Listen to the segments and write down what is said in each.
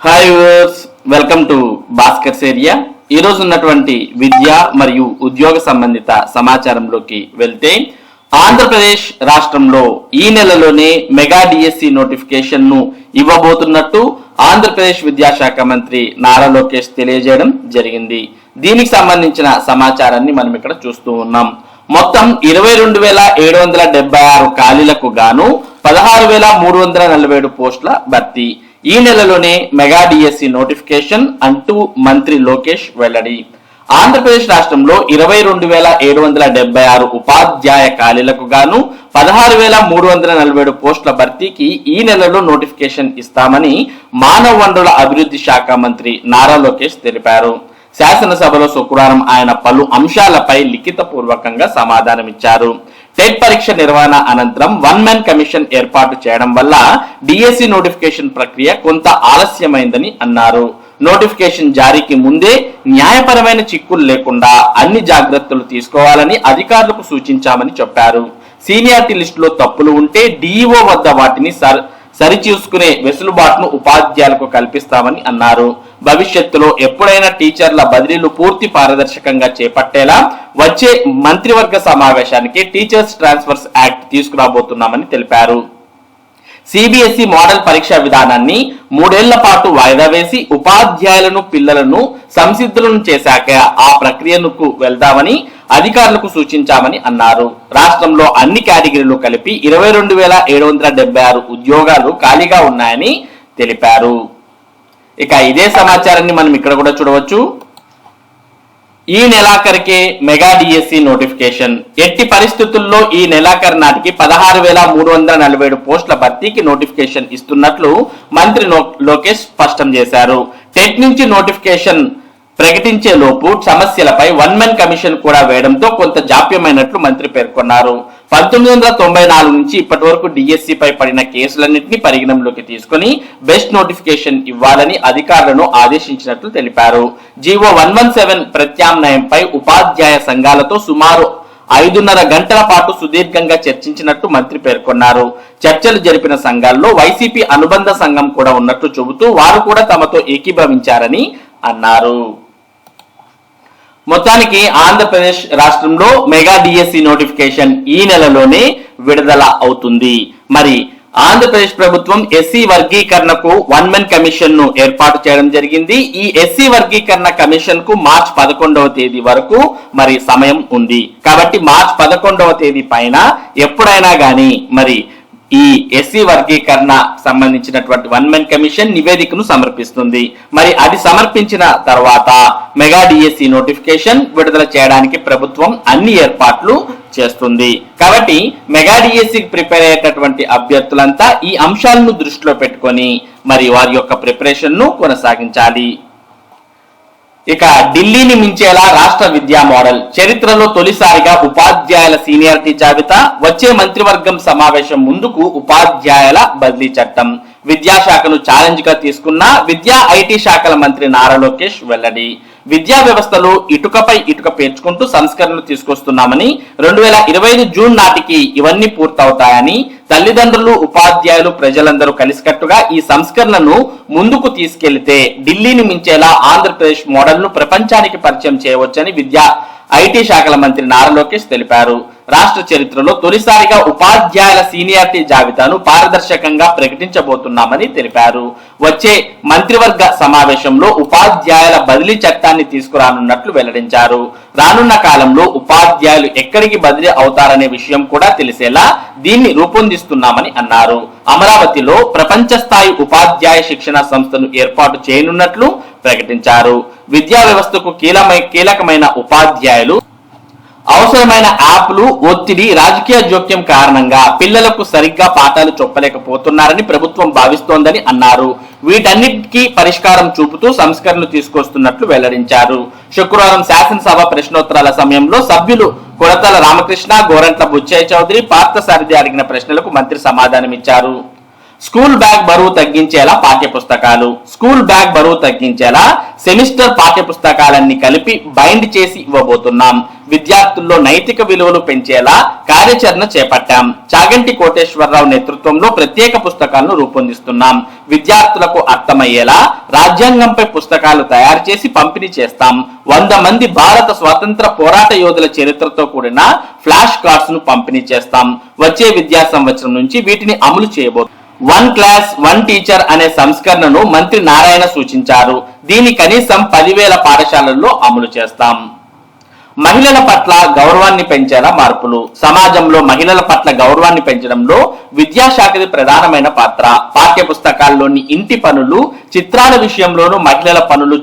Hi viewers welcome to Bhaskar's area ఈ రోజు ఉన్నటువంటి విద్య మరియు ఉద్యోగ సంబంధిత సమాచారంలోకి వెళ్తే ఆంధ్రప్రదేశ్ రాష్ట్రంలో ఈ నెలలోనే మెగా డిఎస్సి నోటిఫికేషన్ను ఇవ్వబోతున్నట్టు ఆంధ్రప్రదేశ్ విద్యాశాఖ మంత్రి నారా లోకేష్ తెలియజేయడం జరిగింది. దీనికి సంబంధించిన సమాచారాన్ని మనం ఇక్కడ చూస్తూ ఉన్నాం. మొత్తం ఇరవై రెండు వేల ఏడు వందల డెబ్బై ఆరు ఖాళీలకు గాను పదహారు వేల మూడు వందల నలభై ఏడు పోస్టుల భర్తీ. ఈ నెలలోనే మెగా డిఎస్సి నోటిఫికేషన్ అంటూ మంత్రి లోకేష్ వెల్లడి. ఆంధ్రప్రదేశ్ రాష్ట్రంలో ఇరవై రెండు వేల ఏడు వందల డెబ్బై ఆరు ఉపాధ్యాయ ఖాళీలకు గాను పదహారు వేల మూడు వందల నలభై ఏడు పోస్టుల భర్తీకి ఈ నెలలో నోటిఫికేషన్ ఇస్తామని మానవ వనరుల అభివృద్ధి శాఖ మంత్రి నారా లోకేష్ తెలిపారు. శాసనసభలో శుక్రవారం ఆయన పలు అంశాలపై లిఖిత పూర్వకంగా సమాధానమిచ్చారు. టెట్ పరీక్ష నిర్వహణ అనంతరం వన్ మ్యాన్ కమిషన్ ఏర్పాటు చేయడం వల్ల డిఎస్సి నోటిఫికేషన్ ప్రక్రియ కొంత ఆలస్యమైందని అన్నారు. నోటిఫికేషన్ జారీకి ముందే న్యాయపరమైన చిక్కులు లేకుండా అన్ని జాగ్రత్తలు తీసుకోవాలని అధికారులకు సూచించామని చెప్పారు. సీనియారిటీ లిస్టులో తప్పులు ఉంటే డిఈఓ వద్ద వాటిని సర్ సరిచూసుకునే వెసులుబాటును ఉపాధ్యాయులకు కల్పిస్తామని అన్నారు. భవిష్యత్తులో ఎప్పుడైనా టీచర్ల బదిలీలు పూర్తి పారదర్శకంగా చేపట్టేలా వచ్చే మంత్రివర్గ సమావేశానికి టీచర్స్ ట్రాన్స్ఫర్స్ యాక్ట్ తీసుకురాబోతున్నామని తెలిపారు. సిబిఎస్ఈ మోడల్ పరీక్షా విధానాన్ని మూడేళ్ళ పాటు వాయిదా వేసి ఉపాధ్యాయులను పిల్లలను సంసిద్ధులను చేశాక ఆ ప్రక్రియకు వెళ్దామని అధికారులకు సూచించామని అన్నారు. రాష్ట్రంలో అన్ని కేటగిరీలు కలిపి ఇరవై రెండు వేల ఏడు వందల డెబ్బై ఆరు ఉద్యోగాలు ఖాళీగా ఉన్నాయని తెలిపారు. ఇక ఇదే సమాచారాన్ని మనం ఇక్కడ కూడా చూడవచ్చు. ఈ నెలాఖరికే మెగా డిఎస్సి నోటిఫికేషన్. ఎట్టి పరిస్థితుల్లో ఈ నెలాఖరు నాటికి పదహారు వేల మూడు వందల నలభై ఏడు పోస్టుల భర్తీకి నోటిఫికేషన్ ఇస్తున్నట్లు మంత్రి లోకేష్ స్పష్టం చేశారు. టెట్ నుంచి నోటిఫికేషన్ ప్రకటించే లోపు సమస్యలపై వన్ మెన్ కమిషన్ కూడా వేయడంతో కొంత జాప్యమైనట్లు మంత్రి పేర్కొన్నారు. పంతొమ్మిది వందల తొంభై నాలుగు నుంచి ఇప్పటి వరకు పై పడిన కేసులన్నింటినీ పరిగణనలోకి తీసుకుని బెస్ట్ నోటిఫికేషన్ ఇవ్వాలని అధికారులను ఆదేశించినట్లు తెలిపారు. జీవో వన్ వన్ సెవెన్ ప్రత్యామ్నాయంపై ఉపాధ్యాయ సంఘాలతో సుమారు ఐదున్నర గంటల పాటు సుదీర్ఘంగా చర్చించినట్టు మంత్రి పేర్కొన్నారు. చర్చలు జరిపిన సంఘాల్లో వైసీపీ అనుబంధ సంఘం కూడా ఉన్నట్లు చెబుతూ వారు కూడా తమతో ఏకీభవించారని అన్నారు. మొత్తానికి ఆంధ్రప్రదేశ్ రాష్ట్రంలో మెగా డిఎస్సి నోటిఫికేషన్ ఈ నెలలోనే విడుదల అవుతుంది. మరి ఆంధ్రప్రదేశ్ ప్రభుత్వం ఎస్సీ వర్గీకరణకు వన్ మెన్ కమిషన్ను ఏర్పాటు చేయడం జరిగింది. ఈ ఎస్సీ వర్గీకరణ కమిషన్కు మార్చ్ పదకొండవ తేదీ వరకు మరి సమయం ఉంది. కాబట్టి మార్చ్ పదకొండవ తేదీ పైన ఎప్పుడైనా గాని మరి ఈ ఎస్సీ వర్గీకరణ సంబంధించినటువంటి వన్ మెన్ కమిషన్ నివేదికను సమర్పిస్తుంది. మరి అది సమర్పించిన తర్వాత మెగా డిఎస్సి నోటిఫికేషన్ విడుదల చేయడానికి ప్రభుత్వం అన్ని ఏర్పాట్లు చేస్తుంది. కాబట్టి మెగా డిఎస్సికి ప్రిపేర్ అయ్యేటటువంటి అభ్యర్థులంతా ఈ అంశాలను దృష్టిలో పెట్టుకొని మరి వారి యొక్క ప్రిపరేషన్ను కొనసాగించాలి. ఇక ఢిల్లీని మించేలా రాష్ట్ర విద్యా మోడల్. చరిత్రలో తొలిసారిగా ఉపాధ్యాయుల సీనియారిటీ జాబితా వచ్చే మంత్రివర్గం సమావేశం ముందుకు ఉపాధ్యాయుల బదిలీ చట్టం. విద్యాశాఖను ఛాలెంజ్గా తీసుకున్న విద్యా ఐటీ శాఖల మంత్రి నారా లోకేష్ వెల్లడి. విద్యా వ్యవస్థలో ఇటుకపై ఇటుక పేర్చుకుంటూ సంస్కరణలు తీసుకొస్తున్నామని రెండు వేల ఇరవై ఐదు జూన్ నాటికి ఇవన్నీ పూర్తవుతాయని తల్లిదండ్రులు ఉపాధ్యాయులు ప్రజలందరూ కలిసికట్టుగా ఈ సంస్కరణను ముందుకు తీసుకెళ్తే ఢిల్లీని మించేలా ఆంధ్రప్రదేశ్ మోడల్ను ప్రపంచానికి పరిచయం చేయవచ్చని విద్యా ఐటీ శాఖల మంత్రి నారా లోకేష్ తెలిపారు. రాష్ట్ర చరిత్రలో తొలిసారిగా ఉపాధ్యాయుల సీనియారిటీ జాబితాను పారదర్శకంగా ప్రకటించబోతున్నామని తెలిపారు. వచ్చే మంత్రివర్గ సమావేశంలో ఉపాధ్యాయుల బదిలీ చట్టాన్ని తీసుకురానున్నట్లు వెల్లడించారు. రానున్న కాలంలో ఉపాధ్యాయులు ఎక్కడికి బదిలీ అవుతారనే విషయం కూడా తెలిసేలా దీన్ని రూపొందిస్తున్నామని అన్నారు. అమరావతిలో ప్రపంచ స్థాయి ఉపాధ్యాయ శిక్షణ సంస్థను ఏర్పాటు చేయనున్నట్లు ప్రకటించారు. విద్యా వ్యవస్థకు కీలమై కీలకమైన ఉపాధ్యాయులు అవసరమైన యాప్లు ఒత్తిడి రాజకీయ జోక్యం కారణంగా పిల్లలకు సరిగ్గా పాఠాలు చెప్పలేకపోతున్నారని ప్రభుత్వం భావిస్తోందని అన్నారు. వీటన్నిటికీ పరిష్కారం చూపుతూ సంస్కరణలు తీసుకొస్తున్నట్లు వెల్లడించారు. శుక్రవారం శాసనసభ ప్రశ్నోత్తరాల సమయంలో సభ్యులు కొడతల రామకృష్ణ గోరంట్ల బుచ్చయ్య చౌదరి పార్థసారథి అడిగిన ప్రశ్నలకు మంత్రి సమాధానమిచ్చారు. స్కూల్ బ్యాగ్ బరువు తగ్గించేలా పాఠ్య పుస్తకాలు స్కూల్ బ్యాగ్ బరువు తగ్గించేలా సెమిస్టర్ పాఠ్య పుస్తకాలన్నీ కలిపి బైండ్ చేసి ఇవ్వబోతున్నాం. విద్యార్థుల్లో నైతిక విలువలు పెంచేలా కార్యాచరణ చేపట్టాం. చాగంటి కోటేశ్వరరావు నేతృత్వంలో ప్రత్యేక పుస్తకాలను రూపొందిస్తున్నాం. విద్యార్థులకు అర్థమయ్యేలా రాజ్యాంగంపై పుస్తకాలు తయారు చేసి పంపిణీ చేస్తాం. వంద మంది భారత స్వాతంత్ర పోరాట యోధుల చరిత్రతో కూడిన ఫ్లాష్ కార్డ్స్ను పంపిణీ చేస్తాం. వచ్చే విద్యా సంవత్సరం నుంచి వీటిని అమలు చేయబో వన్ క్లాస్ వన్ టీచర్ అనే సంస్కరణను మంత్రి నారాయణ సూచించారు. దీని కనీసం పదివేల పాఠశాలల్లో అమలు చేస్తాం. మహిళల పట్ల గౌరవాన్ని పెంచేలా మార్పులు. సమాజంలో మహిళల పట్ల గౌరవాన్ని పెంచడంలో విద్యాశాఖది ప్రధానమైన పాత్ర. పాఠ్య పుస్తకాల్లోని ఇంటి పనులు చిత్రాల విషయంలోనూ మహిళల పనులు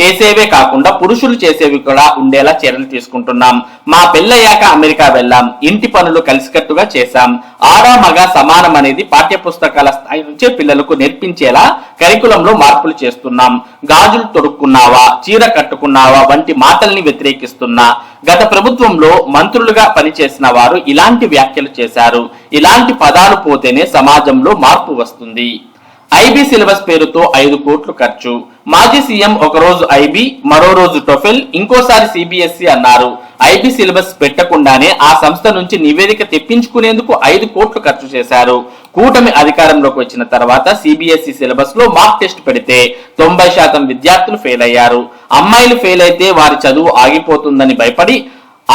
చేసేవే కాకుండా పురుషులు చేసేవి కూడా ఉండేలా చర్యలు తీసుకుంటున్నాం. మా పెళ్ళయ్యాక అమెరికా వెళ్ళాం. ఇంటి పనులు కలిసికట్టుగా చేశాం. ఆడా మగ సమానం అనేది పాఠ్య పుస్తకాల స్థాయి నుంచే పిల్లలకు నేర్పించేలా కరికులంలో మార్పులు చేస్తున్నాం. గాజులు తొడుక్కున్నావా? చీర కట్టుకున్నావా? వంటి మాటల్ని వ్యతిరేకిస్తున్నా. గత ప్రభుత్వంలో మంత్రులుగా పనిచేసిన వారు ఇలాంటి వ్యాఖ్యలు చేశారు. ఇలాంటి పదాలు పోతేనే సమాజంలో మార్పు వస్తుంది. ఐబీ సిలబస్ పేరుతో ఐదు కోట్లు ఖర్చు. మాజీ సీఎం ఒక రోజు ఐబీ మరో రోజు టొఫెల్ ఇంకోసారి సిబిఎస్ఈ అన్నారు. ఐబీ సిలబస్ పెట్టకుండానే ఆ సంస్థ నుంచి నివేదిక తెప్పించుకునేందుకు ఐదు కోట్లు ఖర్చు చేశారు. కూటమి అధికారంలోకి వచ్చిన తర్వాత సిబిఎస్ఈ సిలబస్లో మాక్ టెస్ట్ పెడితే తొంభై శాతం విద్యార్థులు ఫెయిల్ అయ్యారు. అమ్మాయిలు ఫెయిల్ అయితే వారి చదువు ఆగిపోతుందని భయపడి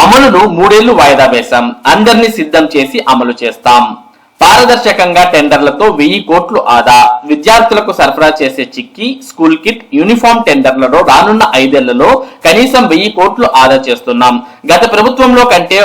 అమలును మూడేళ్ళు వాయిదా వేశాం. అందరినీ సిద్ధం చేసి అమలు చేస్తాం. పారదర్శకంగా టెండర్లతో వెయ్యి కోట్లు ఆదా. విద్యార్థులకు సరఫరా చేసే చిక్కి స్కూల్ కిట్ యూనిఫామ్ టెండర్లలో రానున్న ఐదేళ్ళలో కనీసం వెయ్యి కోట్లు ఆదా చేస్తున్నాం. గత ప్రభుత్వంలో కంటే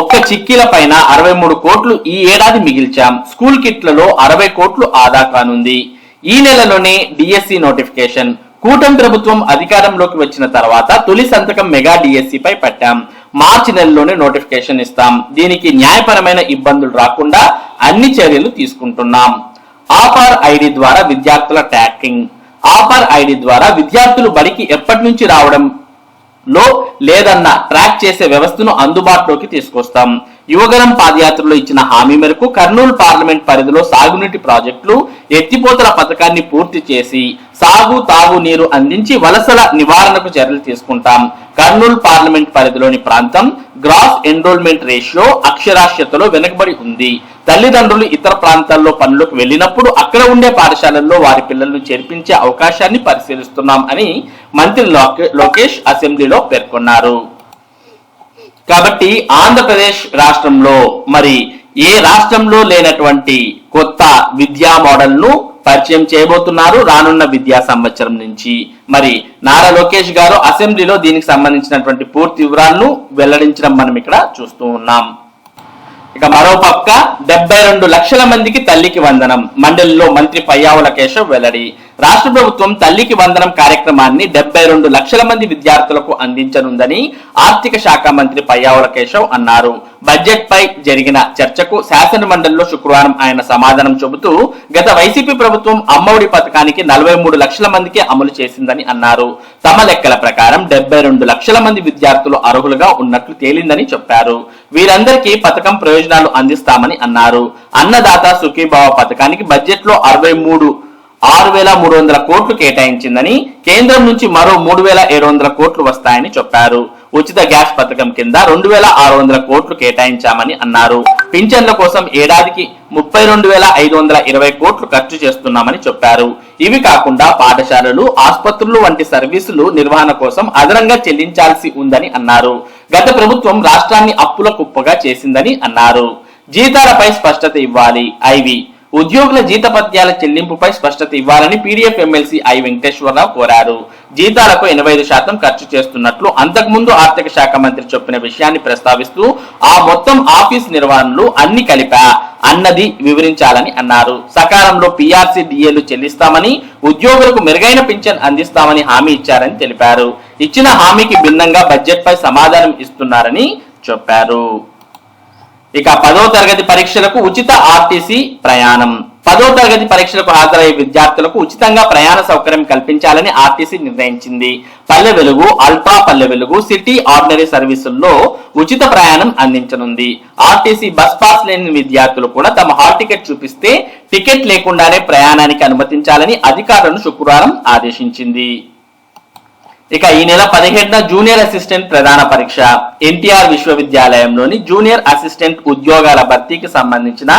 ఒక్క చిక్కీల పైన అరవై మూడు కోట్లు ఈ ఏడాది మిగిల్చాం. స్కూల్ కిట్లలో అరవై కోట్లు ఆదా కానుంది. ఈ నెలలోనే డిఎస్సి నోటిఫికేషన్. కూటమి ప్రభుత్వం అధికారంలోకి వచ్చిన తర్వాత తొలి సంతకం మెగా డిఎస్సి పై పెట్టాం. మార్చి నెలలోనే నోటిఫికేషన్ ఇస్తాం. దీనికి న్యాయపరమైన ఇబ్బందులు రాకుండా అన్ని చర్యలు తీసుకుంటున్నాం. ఆఫర్ ఐడి ద్వారా విద్యార్థుల ట్యాకింగ్. ఆఫర్ ఐడి ద్వారా విద్యార్థులు బడికి ఎప్పటి నుంచి రావడం లో లేదన్న ట్రాక్ చేసే వ్యవస్థను అందుబాటులోకి తీసుకొస్తాం. యువగరం పాదయాత్రలో ఇచ్చిన హామీ మేరకు కర్నూలు పార్లమెంట్ పరిధిలో సాగునీటి ప్రాజెక్టులు ఎత్తిపోతల పథకాన్ని పూర్తి చేసి సాగు తాగు నీరు అందించి వలసల నివారణకు చర్యలు తీసుకుంటాం. కర్నూలు పార్లమెంట్ పరిధిలోని ప్రాంతం గ్రాస్ ఎన్రోల్మెంట్ రేషియో అక్షరాస్యతలో వెనుకబడి ఉంది. తల్లిదండ్రులు ఇతర ప్రాంతాల్లో పనులకు వెళ్ళినప్పుడు అక్కడ ఉండే పాఠశాలల్లో వారి పిల్లలను చేర్పించే అవకాశాన్ని పరిశీలిస్తున్నాం అని మంత్రి లోకే- లోకేష్ అసెంబ్లీలో పేర్కొన్నారు. కాబట్టి ఆంధ్రప్రదేశ్ రాష్ట్రంలో మరి ఏ రాష్ట్రంలో లేనటువంటి కొత్త విద్యా మోడల్ను పరిచయం చేయబోతున్నారు రానున్న విద్యా సంవత్సరం నుంచి. మరి నారా లోకేష్ గారు అసెంబ్లీలో దీనికి సంబంధించినటువంటి పూర్తి వివరాలను వెల్లడించడం మనం ఇక్కడ చూస్తూ ఉన్నాం. ఇక మరో పక్క డెబ్బై రెండు లక్షల మందికి తల్లికి వందనం. మండలిలో మంత్రి పయ్యావుల కేశవ్ వెల్లడి. రాష్ట్ర ప్రభుత్వం తల్లికి వందనం కార్యక్రమాన్ని డెబ్బై రెండు లక్షల మంది విద్యార్థులకు అందించనుందని ఆర్థిక శాఖ మంత్రి పయ్యావుల కేశవ్ అన్నారు. బడ్జెట్ పై జరిగిన చర్చకు శాసన మండలిలో శుక్రవారం ఆయన సమాధానం చెబుతూ గత వైసీపీ ప్రభుత్వం అమ్మఒడి పథకానికి నలభై మూడు లక్షల మందికి అమలు చేసిందని అన్నారు. తమ లెక్కల ప్రకారం డెబ్బై రెండు లక్షల మంది విద్యార్థులు అర్హులుగా ఉన్నట్లు తేలిందని చెప్పారు. వీరందరికీ పథకం ప్రయోజనాలు అందిస్తామని అన్నారు. అన్నదాత సుఖీభావ పథకానికి బడ్జెట్లో అరవై మూడు ఆరు వేల మూడు వందల కోట్లు కేటాయించిందని కేంద్రం నుంచి మరో మూడు వేల ఏడు వందల కోట్లు వస్తాయని చెప్పారు. ఉచిత గ్యాస్ పథకం కింద రెండు వేల ఆరు వందల కోట్లు కేటాయించామని అన్నారు. పింఛన్ల కోసం ఏడాదికి ముప్పై రెండు వేల ఐదు వందల ఇరవై కోట్లు ఖర్చు చేస్తున్నామని చెప్పారు. ఇవి కాకుండా పాఠశాలలు ఆసుపత్రులు వంటి సర్వీసులు నిర్వహణ కోసం అదనంగా చెల్లించాల్సి ఉందని అన్నారు. గత ప్రభుత్వం రాష్ట్రాన్ని అప్పుల కుప్పగా చేసిందని అన్నారు. జీతాలపై స్పష్టత ఇవ్వాలి. ఐవి ఉద్యోగుల జీతపత్యాల చెల్లింపుపై స్పష్టత ఇవ్వాలని పీడీఎఫ్ ఎమ్మెల్సీ ఐ వెంకటేశ్వరరావు కోరారు. జీతాలకు ఎనభై ఐదు శాతం ఖర్చు చేస్తున్నట్లు అంతకుముందు ఆర్థిక శాఖ మంత్రి చెప్పిన విషయాన్ని ప్రస్తావిస్తూ ఆ మొత్తం ఆఫీస్ నిర్వహణలు అన్ని కలిపా అన్నది వివరించాలని అన్నారు. సకాలంలో పీఆర్సీ డిఏలు చెల్లిస్తామని ఉద్యోగులకు మెరుగైన పింఛన్ అందిస్తామని హామీ ఇచ్చారని తెలిపారు. ఇచ్చిన హామీకి భిన్నంగా బడ్జెట్ పై సమాధానం ఇస్తున్నారని చెప్పారు. ఇక పదో తరగతి పరీక్షలకు ఉచిత ఆర్టీసీ ప్రయాణం. పదో తరగతి పరీక్షలకు హాజరయ్యే విద్యార్థులకు ఉచితంగా ప్రయాణ సౌకర్యం కల్పించాలని ఆర్టీసీ నిర్ణయించింది. Palle Velugu ultra Palle Velugu city ordinary సర్వీసుల్లో ఉచిత ప్రయాణం అందించనుంది. ఆర్టీసీ బస్ పాస్ లేని విద్యార్థులు కూడా తమ హాల్ టికెట్ చూపిస్తే టికెట్ లేకుండానే ప్రయాణానికి అనుమతించాలని అధికారులను శుక్రవారం ఆదేశించింది. ఇక ఈ నెల పదిహేడున జూనియర్ అసిస్టెంట్ ప్రధాన పరీక్ష. ఎన్టీఆర్ విశ్వవిద్యాలయంలోని జూనియర్ అసిస్టెంట్ ఉద్యోగాల భర్తీకి సంబంధించిన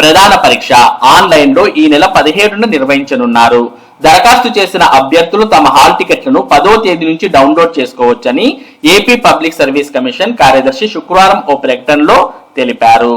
ప్రధాన పరీక్ష ఆన్లైన్లో ఈ నెల పదిహేడున నిర్వహించనున్నారు. దరఖాస్తు చేసిన అభ్యర్థులు తమ హాల్ టికెట్లను పదో తేదీ నుంచి డౌన్లోడ్ చేసుకోవచ్చని ఏపీ పబ్లిక్ సర్వీస్ కమిషన్ కార్యదర్శి శుక్రవారం ఓ ప్రకటనలో తెలిపారు.